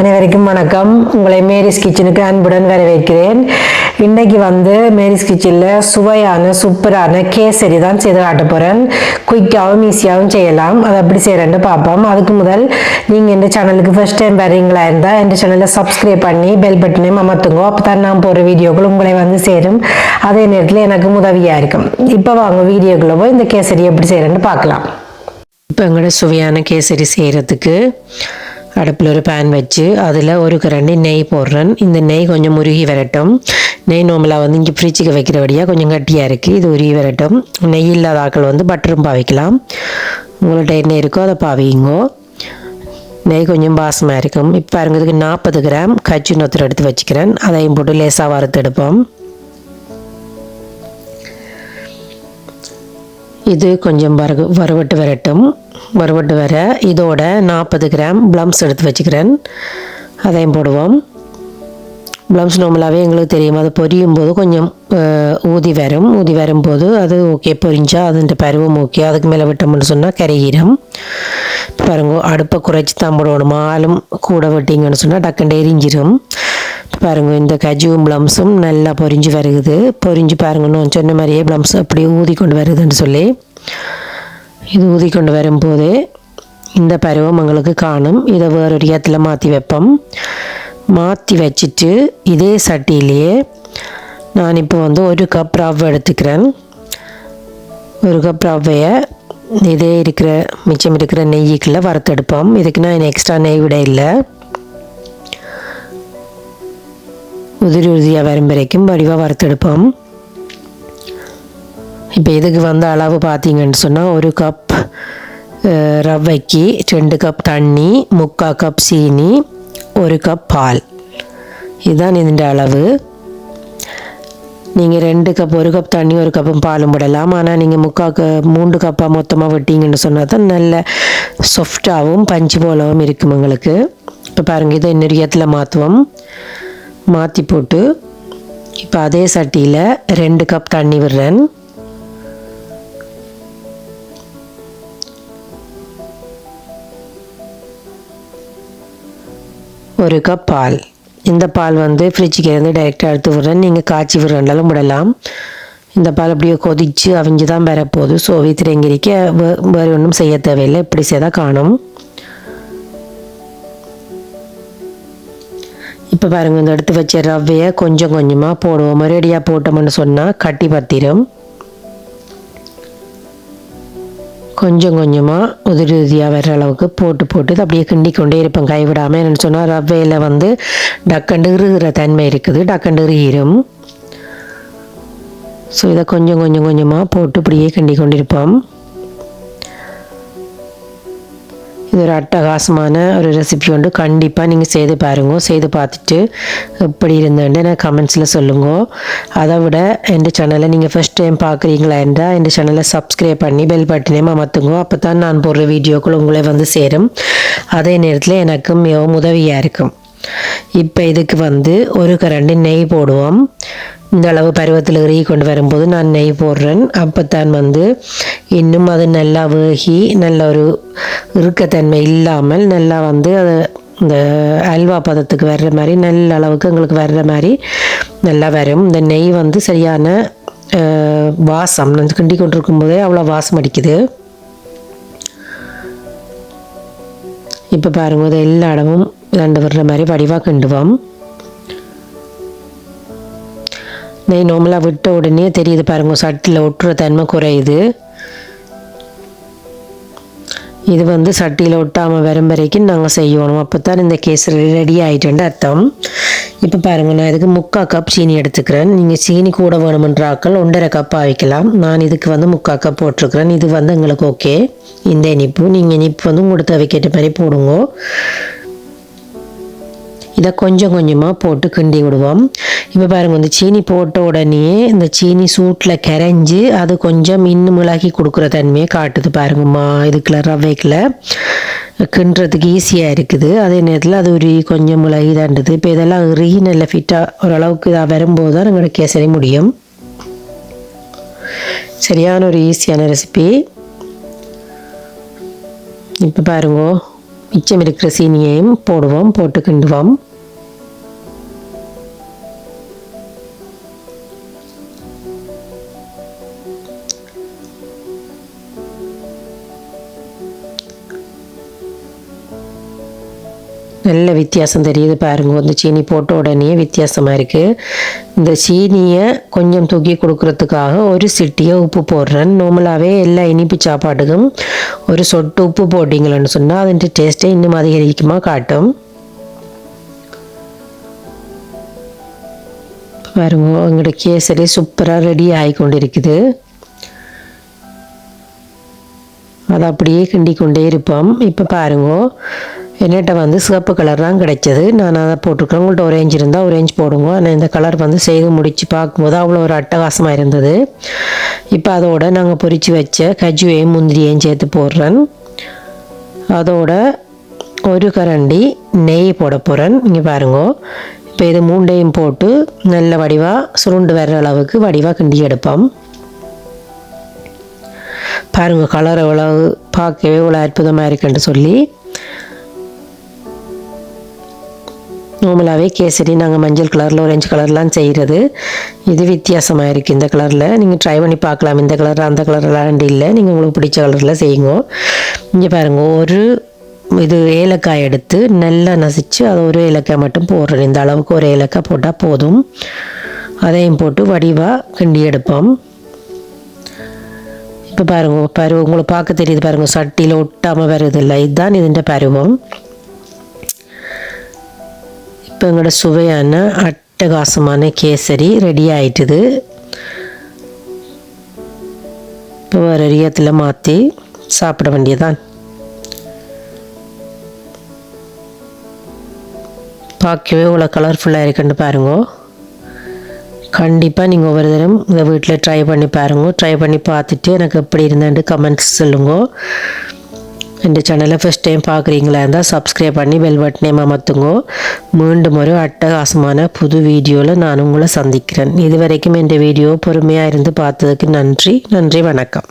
அனைவருக்கும் வணக்கம். உங்களை மேரிஸ் கிச்சனுக்கு அன்புடன் வரவேற்கிறேன். இன்னைக்கு வந்து மேரிஸ் கிச்சனில் சுவையான சூப்பரான கேசரி தான் செய்து காட்ட போகிறேன் குயிக்காகவும் ஈஸியாகவும் செய்யலாம். அதை எப்படி செய்கிறேன்னு பார்ப்போம். அதுக்கு முதல் நீங்கள் என் சேனலுக்கு ஃபஸ்ட் டைம் வரீங்களா இருந்தால் என் சேனலை சப்ஸ்கிரைப் பண்ணி பெல் பட்டனையும் அமர்த்துங்க அப்போ தான் நான் போகிற வீடியோக்கள் உங்களை வந்து சேரும். அதே நேரத்தில் எனக்கு உதவியாக இருக்கும். இப்போ வாங்க வீடியோக்குள்ளே போய் இந்த கேசரி எப்படி செய்கிறேன்னு பார்க்கலாம். இப்போ எங்களோட சுவையான கேசரி செய்கிறதுக்கு அடுப்பில் ஒரு பேன் வச்சு அதில் ஒரு கரண்டி நெய் போடுறேன். இந்த நெய் கொஞ்சம் முருகி வரட்டும். நெய் நோம்பலாக வந்து இங்கே ஃப்ரிட்ஜுக்கு வைக்கிறபடியாக கொஞ்சம் கட்டியாக இருக்குது இது உருகி வரட்டும். நெய் இல்லாத ஆக்கள் வந்து பட்டரும் பாவிக்கலாம். உங்கள்கிட்ட என்ன இருக்கோ அதை பாவிங்கோ. நெய் கொஞ்சம் பாசமாக இருக்கும். இப்போ பாருங்கிறதுக்கு நாற்பது கிராம் கச்சு நொத்தர் எடுத்து வச்சுக்கிறேன். அதையும் போட்டு லேசாக வறுத்து எடுப்போம். இது கொஞ்சம் வறு வறுவட்டு வரட்டும். வறுவட்டு வர இதோட நாற்பது கிராம் ப்ளம்ஸ் எடுத்து வச்சுக்கிறேன். அதையும் போடுவோம். ப்ளம்ஸ் நார்மலாகவே எங்களுக்கு தெரியும். அது பொரியும் போது கொஞ்சம் ஊதி வரும். ஊதி வரும்போது அது ஓகே பொரிஞ்சா அதுன்ற பருவம் ஓகே அதுக்கு மேலே விட்டோம்னு சொன்னால் கரையிடும் பாருங்க அடுப்பை குறைச்சி தான் போடணும்? ஆளும் கூட விட்டிங்கன்னு சொன்னால் டக்குண்டு எரிஞ்சிடும் பாருங்கள் இந்த கஜுவும் ப்ளம்ஸும் நல்லா பொரிஞ்சு வருகுது. பொரிஞ்சு பாருங்க நான் சொன்ன மாதிரியே ப்ளம்ஸ் அப்படியே ஊதி கொண்டு வருதுன்னு சொல்லி. இது ஊதி கொண்டு வரும்போது இந்த பருவம் எங்களுக்கு காணும். இதை வேறொரு இடத்துல மாற்றி வைப்போம். மாற்றி வச்சுட்டு இதே சட்டியிலேயே நான் இப்போ வந்து ஒரு கப் ரவை எடுத்துக்கிறேன். ஒரு கப் ரவையை இதே இருக்கிற மிச்சம் இருக்கிற நெய்யுக்குள்ளே வறுத்தெடுப்போம். இதுக்கு நான் எக்ஸ்ட்ரா நெய் விட இல்லை. உதிரி உதிரியாக வரும் வரைக்கும் வடிவாக வறுத்தெடுப்போம். இப்போ இதுக்கு வந்த அளவு பார்த்தீங்கன்னு சொன்னால் ஒரு கப் ரவைக்கு ரெண்டு கப் தண்ணி முக்கால் கப் சீனி ஒரு கப் பால். இதுதான் இதன் அளவு. நீங்கள் ரெண்டு கப் ஒரு கப் தண்ணி ஒரு கப்பும் பாலும் விடலாம் ஆனால் நீங்கள் முக்கால் க மூன்று கப்பாக மொத்தமாக விட்டீங்கன்னு சொன்னால் தான் நல்ல சாஃப்டாகவும் பஞ்சு போலவும் இருக்கும் உங்களுக்கு. இப்போ பாருங்கள் இதை இன்னொரு இடத்துல மாற்றுவோம் மாற்றி போட்டு இப்போ அதே சட்டியில் ரெண்டு கப் தண்ணி விடுறேன். ஒரு கப் பால். இந்த பால் வந்து ஃப்ரிட்ஜுக்கு இருந்து டைரெக்டாக எடுத்து விடுறேன். நீங்கள் காய்ச்சி விடுறனாலும் விடலாம் இந்த பால் அப்படியே கொதிச்சு அவிஞ்சு தான் வரப்போகுது ஸோ வீத்திரங்கிரிக்க வேறு ஒன்றும் செய்ய தேவையில்லை. இப்படி செய்தால் காணும். இப்போ பாருங்க இந்த எடுத்து வச்ச ரவையை கொஞ்சம் கொஞ்சமாக போடுவோம். மறுபடியாக போட்டோம்னு சொன்னால் கட்டி பத்திரும். கொஞ்சம் கொஞ்சமாக உதிரி உதிரியாக வர்ற அளவுக்கு போட்டு போட்டு அப்படியே கிண்டி கொண்டே இருப்பேன் கைவிடாமல் என்னென்னு சொன்னால் ரவையில் வந்து டக்கண்டு இறுகிற தன்மை இருக்குது. டக்கண்டு இறுகிரும் ஸோ இதை கொஞ்சம் கொஞ்சம் கொஞ்சமாக போட்டு இப்படியே கிண்டி கொண்டிருப்போம் இது ஒரு அட்டகாசமான ஒரு ரெசிபி உண்டு கண்டிப்பாக நீங்கள் செய்து பாருங்க செய்து பார்த்துட்டு எப்படி இருந்தேன்னு எனக்கு கமெண்ட்ஸில் சொல்லுங்க அதை விட எந்த சேனலை நீங்கள் ஃபஸ்ட் டைம் பார்க்குறீங்களா என்றால் என் சேனலை சப்ஸ்கிரைப் பண்ணி பெல் பட்டனையும் அமர்த்துங்க அப்போ தான் நான் போடுற வீடியோக்கள் உங்களே வந்து சேரும் அதே நேரத்தில் எனக்கு மிகவும் உதவியாக இருக்கும் இப்போ இதுக்கு வந்து ஒரு கரண்டி நெய் போடுவோம் இந்த அளவு பருவத்தில் இறுகி கொண்டு வரும்போது நான் நெய் போடுறேன். அப்போத்தான் வந்து இன்னும் அது நல்லா வேகி நல்ல ஒரு இறுக்கத்தன்மை இல்லாமல் நல்லா வந்து அது இந்த அல்வா பதத்துக்கு வர்ற மாதிரி நல்ல அளவுக்கு எங்களுக்கு வர்ற மாதிரி நல்லா வரும். இந்த நெய் வந்து சரியான வாசம். நான் கிண்டி கொண்டிருக்கும் போதே அவ்வளோ வாசம் அடிக்குது. இப்போ பாருங்க எல்லா இடமும் விளாண்டு விடுற மாதிரி வடிவாக கிண்டுவோம். நெய் நோம்பலாக விட்ட உடனே தெரியுது பாருங்க சட்டியில் ஒட்டுற தன்மை குறையுது. இது வந்து சட்டியில் ஒட்டாமல் வரும் வரைக்கும் நாங்கள் செய்யணும். அப்போ தான் இந்த கேசரி ரெடி ஆகிட்டுன்னு அர்த்தம். இப்போ பாருங்கள் நான் இதுக்கு முக்கால் கப் சீனி எடுத்துக்கிறேன். நீங்கள் சீனி கூட வேணுமென்ற ஆக்கள் ஒன்றரை கப் ஆவிக்கலாம். நான் இதுக்கு வந்து முக்கால் கப் போட்டிருக்கிறேன். இது வந்து எங்களுக்கு ஓகே இந்த இனிப்பு நீங்கள் இனிப்பு வந்து உங்களுக்கு தேவைக்கேற்ற மாதிரி போடுங்க. இதை கொஞ்சம் கொஞ்சமாக போட்டு கிண்டி விடுவோம். இப்போ பாருங்க இந்த சீனி போட்ட உடனே இந்த சீனி சூட்டில் கரைஞ்சி அது கொஞ்சம் இன்னும் மிளகி கொடுக்குற தன்மையை காட்டுது பாருங்கம்மா இதுக்குள்ள ரவைக்கில். கிண்டுறதுக்கு ஈஸியாக இருக்குது. அதே நேரத்தில் அது ஒரு கொஞ்சம் மிளகி தாண்டுது. இப்போ இதெல்லாம் இறுகி நல்ல ஃபிட்டாக ஓரளவுக்கு இதாக வரும்போது தான் எங்களோட கேசரி முடியும். சரியான ஒரு ஈஸியான ரெசிபி இப்போ பாருங்க மிச்சம் இருக்கிற சீனியையும் போடுவோம் போட்டு கிண்டுவோம். நல்ல வித்தியாசம் தெரியுது பாருங்க. இந்த சீனி போட்ட உடனே வித்தியாசமாக இருக்குது இந்த சீனியை கொஞ்சம் தூக்கி கொடுக்கறதுக்காக ஒரு சிட்டியை உப்பு போடுறேன். நார்மலாகவே எல்லா இனிப்பு சாப்பாட்டுக்கும் ஒரு சொட்டு உப்பு போட்டிங்களேன்னு சொன்னால் அதன் டேஸ்ட்டை இன்னும் அதிகரிக்குமா காட்டும். பாருங்க எங்களோட கேசரி சூப்பராக ரெடி ஆகி கொண்டிருக்குது அதை அப்படியே கிண்டி கொண்டே இருப்போம். இப்போ பாருங்க என்னட்ட வந்து சிவப்பு கலர் தான் கிடைச்சது. நான் அதை போட்டிருக்கேன் உங்கள்கிட்ட ஒரேஞ்ச் இருந்தால் ஒரேஞ்ச் போடுங்க. ஆனால் இந்த கலர் வந்து செய்து முடித்து பார்க்கும்போது அவ்வளோ ஒரு அட்டகாசமாக இருந்தது. இப்போ அதோட நாங்கள் பொரித்து வச்ச கஜுவையும் முந்திரியையும் சேர்த்து போடுறேன். அதோட ஒரு கரண்டி நெய் போட போகிறேன் இங்கே பாருங்க. இப்போ இது மூண்டையும் போட்டு நல்ல வடிவாக சுருண்டு வர்ற அளவுக்கு வடிவாக கிண்டி எடுப்போம். பாருங்கள் கலர் எவ்வளவு பார்க்கவே இவ்வளோ அற்புதமாக இருக்குன்னு சொல்லி. நார்மலாகவே கேசரி நாங்கள் மஞ்சள் கலரில் ஆரஞ்சு கலர்லாம் செய்கிறது இது வித்தியாசமாக இருக்குது இந்த கலரில். நீங்கள் ட்ரை பண்ணி பார்க்கலாம். இந்த கலர் அந்த கலர்லாம் இல்லை. நீங்கள் உங்களுக்கு பிடிச்ச கலரில் செய்யுங்க. இங்கே பாருங்கள் ஒரு இது ஏலக்காய் எடுத்து நல்லா நசிச்சு அதை ஒரு ஏலக்காய் மட்டும் போடுறேன். இந்த அளவுக்கு ஒரு ஏலக்காய் போட்டால் போதும். அதையும் போட்டு வடிவாக கிண்டி எடுப்போம். இப்போ பாருங்க பருவம் உங்களுக்கு பார்க்க தெரியுது பாருங்கள் சட்டியில் ஒட்டாமல் வருதில்லை இதுதான் இதுன்ற பருவம். இப்போ எங்களோட சுவையான அட்டகாசமான கேசரி ரெடி ஆயிட்டுது இப்போ வேறு ரியத்தில் மாற்றி சாப்பிட வேண்டியதான் பார்க்கவே இவ்வளோ கலர்ஃபுல்லாக இருக்குன்னு பாருங்க கண்டிப்பாக நீங்கள் ஒவ்வொரு தரம் இந்த வீட்டில் ட்ரை பண்ணி பாருங்க ட்ரை பண்ணி பார்த்துட்டு எனக்கு எப்படி இருந்தேன்ட்டு கமெண்ட்ஸ் சொல்லுங்க இந்த சேனலை ஃபஸ்ட் டைம் பார்க்குறீங்களா இருந்தால் சப்ஸ்கிரைப் பண்ணி பெல் பட்டனையும் அமர்த்துங்க. மீண்டும் ஒரு அட்டகாசமான புது வீடியோவில் நான் உங்களை சந்திக்கிறேன். இது வரைக்கும் என் வீடியோ பொறுமையாக இருந்து பார்த்ததுக்கு நன்றி. நன்றி வணக்கம்.